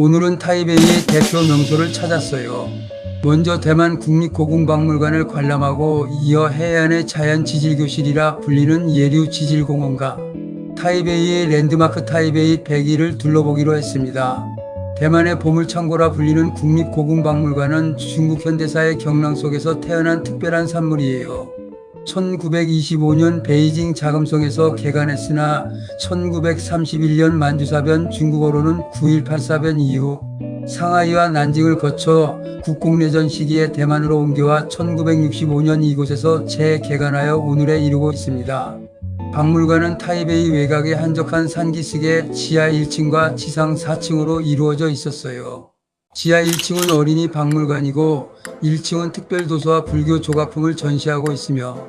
오늘은 타이베이의 대표 명소를 찾았어요. 먼저 대만 국립고궁박물관을 관람하고 이어 해안의 자연 지질교실이라 불리는 예류 지질공원과 타이베이의 랜드마크 타이베이 100일을 둘러보기로 했습니다. 대만의 보물창고라 불리는 국립고궁박물관은 중국 현대사의 경랑 속에서 태어난 특별한 산물이에요. 1925년 베이징 자금성에서 개관했으나 1931년 만주사변 중국어로는 9184변 이후 상하이와 난징을 거쳐 국공내전 시기에 대만으로 옮겨와 1965년 이곳에서 재개관하여 오늘에 이르고 있습니다. 박물관은 타이베이 외곽의 한적한 산기슭에 지하 1층과 지상 4층으로 이루어져 있었어요. 지하 1층은 어린이 박물관이고 1층은 특별도서와 불교 조각품을 전시하고 있으며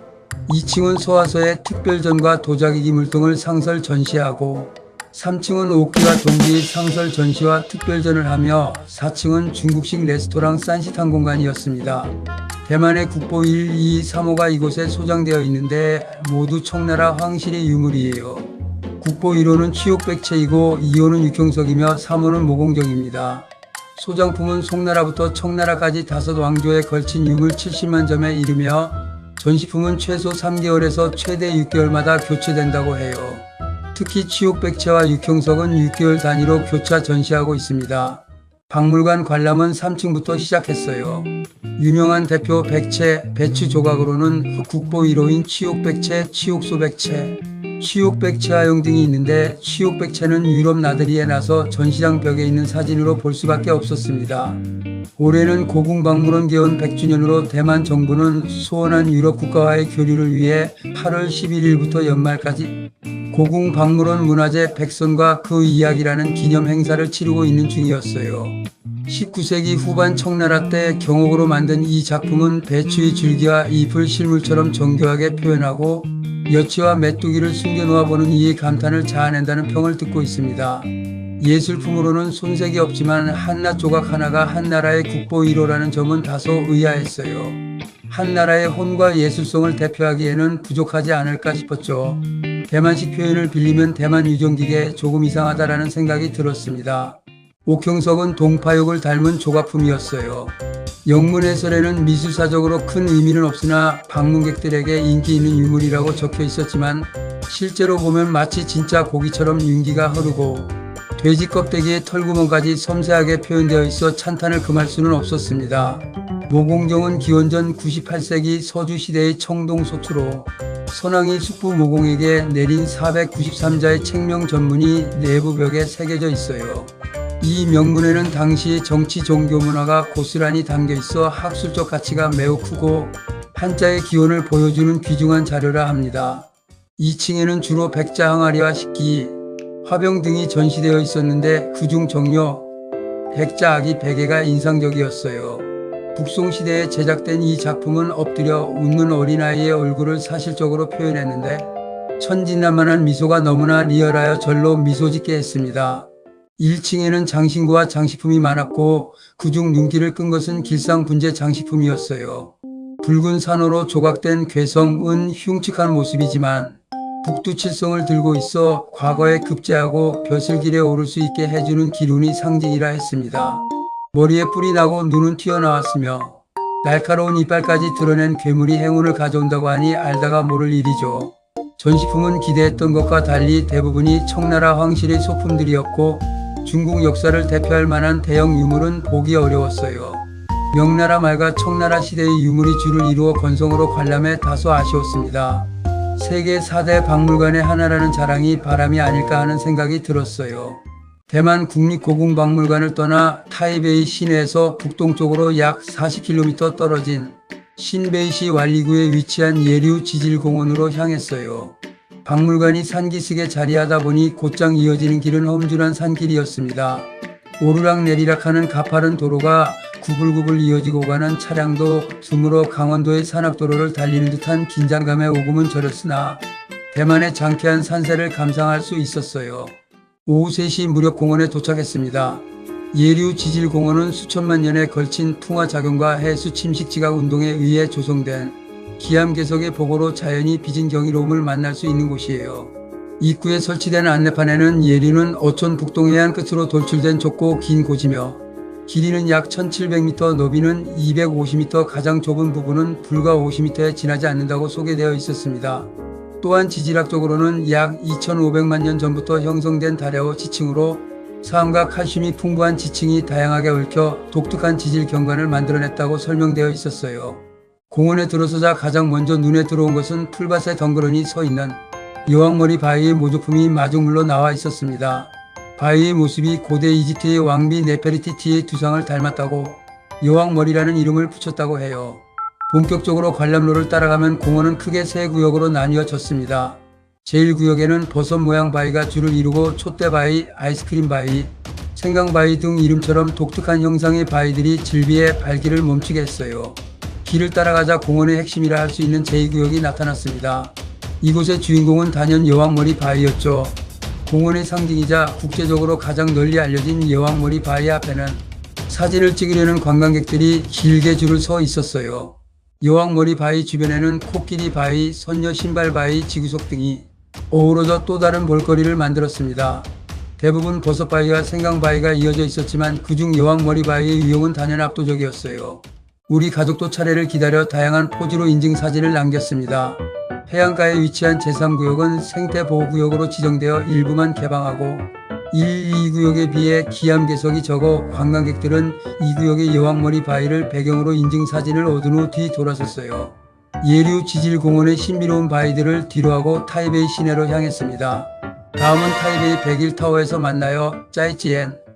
2층은 소화서의 특별전과 도자기기물 등을 상설 전시하고 3층은 옥기와 동기 상설 전시와 특별전을 하며 4층은 중국식 레스토랑 싼시탄 공간이었습니다. 대만의 국보 1, 2, 3호가 이곳에 소장되어 있는데 모두 청나라 황실의 유물이에요. 국보 1호는 치욕백체이고 2호는 육형석이며 3호는 모공정입니다. 소장품은 송나라부터 청나라까지 다섯 왕조에 걸친 유물 70만 점에 이르며 전시품은 최소 3개월에서 최대 6개월마다 교체된다고 해요. 특히 치욕백체와 육형석은 6개월 단위로 교차 전시하고 있습니다. 박물관 관람은 3층부터 시작했어요. 유명한 대표 백체, 배추 조각으로는 국보 1호인 치욕백체, 치욕소백체, 치욕백체화용 등이 있는데 치욕백체는 유럽 나들이에 나서 전시장 벽에 있는 사진으로 볼 수밖에 없었습니다. 올해는 고궁박물원 개원 100주년으로 대만 정부는 소원한 유럽 국가와의 교류를 위해 8월 11일부터 연말까지 고궁박물원 문화재 백선과 그 이야기라는 기념 행사를 치르고 있는 중이었어요. 19세기 후반 청나라 때 경옥으로 만든 이 작품은 배추의 줄기와 잎을 실물처럼 정교하게 표현하고 여치와 메뚜기를 숨겨놓아 보는 이의 감탄을 자아낸다는 평을 듣고 있습니다. 예술품으로는 손색이 없지만 한낱 조각 하나가 한 나라의 국보 1호라는 점은 다소 의아했어요. 한 나라의 혼과 예술성을 대표하기에는 부족하지 않을까 싶었죠. 대만식 표현을 빌리면 대만 유정기계 조금 이상하다라는 생각이 들었습니다. 옥형석은 동파육을 닮은 조각품이었어요. 영문 해설에는 미술사적으로 큰 의미는 없으나 방문객들에게 인기 있는 유물이라고 적혀 있었지만 실제로 보면 마치 진짜 고기처럼 윤기가 흐르고 돼지 껍데기에 털구멍까지 섬세하게 표현되어 있어 찬탄을 금할 수는 없었습니다. 모공정은 기원전 98세기 서주시대의 청동소투로 선왕이 숙부 모공에게 내린 493자의 책명 전문이 내부 벽에 새겨져 있어요. 이 명문에는 당시 정치 종교 문화가 고스란히 담겨 있어 학술적 가치가 매우 크고 한자의 기원을 보여주는 귀중한 자료라 합니다. 2층에는 주로 백자 항아리와 식기, 화병 등이 전시되어 있었는데 그중 정료 백자 아기 베개가 인상적이었어요. 북송시대에 제작된 이 작품은 엎드려 웃는 어린아이의 얼굴을 사실적으로 표현했는데 천진난만한 미소가 너무나 리얼하여 절로 미소 짓게 했습니다. 1층에는 장신구와 장식품이 많았고 그중 눈길을 끈 것은 길상 분재 장식품이었어요. 붉은 산호로 조각된 괴성은 흉측한 모습이지만 북두칠성을 들고 있어 과거에 급제하고 벼슬길에 오를 수 있게 해주는 기운이 상징이라 했습니다. 머리에 뿔이 나고 눈은 튀어나왔으며 날카로운 이빨까지 드러낸 괴물이 행운을 가져온다고 하니 알다가 모를 일이죠. 전시품은 기대했던 것과 달리 대부분이 청나라 황실의 소품들이었고 중국 역사를 대표할 만한 대형 유물은 보기 어려웠어요. 명나라 말과 청나라 시대의 유물이 줄을 이루어 건성으로 관람해 다소 아쉬웠습니다. 세계 4대 박물관의 하나라는 자랑이 바람이 아닐까 하는 생각이 들었어요. 대만 국립고궁박물관을 떠나 타이베이 시내에서 북동쪽으로 약 40km 떨어진 신베이시 완리구에 위치한 예류 지질공원으로 향했어요. 박물관이 산기슭에 자리하다 보니 곧장 이어지는 길은 험준한 산길이었습니다. 오르락 내리락하는 가파른 도로가 구불구불 이어지고 가는 차량도 드물어 강원도의 산악도로를 달리는 듯한 긴장감에 오금은 저렸으나 대만의 장쾌한 산세를 감상할 수 있었어요. 오후 3시 무렵 공원에 도착했습니다. 예류 지질공원은 수천만 년에 걸친 풍화작용과 해수 침식 지각 운동에 의해 조성된 기암 개석의 보고로 자연이 빚은 경이로움을 만날 수 있는 곳이에요. 입구에 설치된 안내판에는 예류는 어촌 북동 해안 끝으로 돌출된 좁고 긴 고지며 길이는 약 1700m, 너비는 250m, 가장 좁은 부분은 불과 50m에 지나지 않는다고 소개되어 있었습니다. 또한 지질학적으로는 약 2500만 년 전부터 형성된 다레오 지층으로 사암과 칼슘이 풍부한 지층이 다양하게 얽혀 독특한 지질 경관을 만들어냈다고 설명되어 있었어요. 공원에 들어서자 가장 먼저 눈에 들어온 것은 풀밭에 덩그러니 서 있는 여왕머리 바위의 모조품이 마중물로 나와 있었습니다. 바위의 모습이 고대 이집트의 왕비 네페르티티의 두상을 닮았다고 여왕머리라는 이름을 붙였다고 해요. 본격적으로 관람로를 따라가면 공원은 크게 세 구역으로 나뉘어졌습니다. 제1구역에는 버섯 모양 바위가 줄을 이루고 촛대 바위, 아이스크림 바위, 생강 바위 등 이름처럼 독특한 형상의 바위들이 질비해 발길을 멈추게 했어요. 길을 따라가자 공원의 핵심이라 할 수 있는 제2구역이 나타났습니다. 이곳의 주인공은 단연 여왕머리 바위였죠. 공원의 상징이자 국제적으로 가장 널리 알려진 여왕머리 바위 앞에는 사진을 찍으려는 관광객들이 길게 줄을 서 있었어요. 여왕머리 바위 주변에는 코끼리 바위, 선녀 신발 바위, 지구석 등이 어우러져 또 다른 볼거리를 만들었습니다. 대부분 버섯 바위와 생강 바위가 이어져 있었지만 그중 여왕머리 바위의 위용은 단연 압도적이었어요. 우리 가족도 차례를 기다려 다양한 포즈로 인증 사진을 남겼습니다. 해안가에 위치한 제3구역은 생태보호구역으로 지정되어 일부만 개방하고 1, 2구역에 비해 기암괴석이 적어 관광객들은 이 구역의 여왕머리 바위를 배경으로 인증 사진을 얻은 후 뒤 돌아섰어요. 예류 지질공원의 신비로운 바위들을 뒤로하고 타이베이 시내로 향했습니다. 다음은 타이베이 101타워에서 만나요. 짜이찌엔.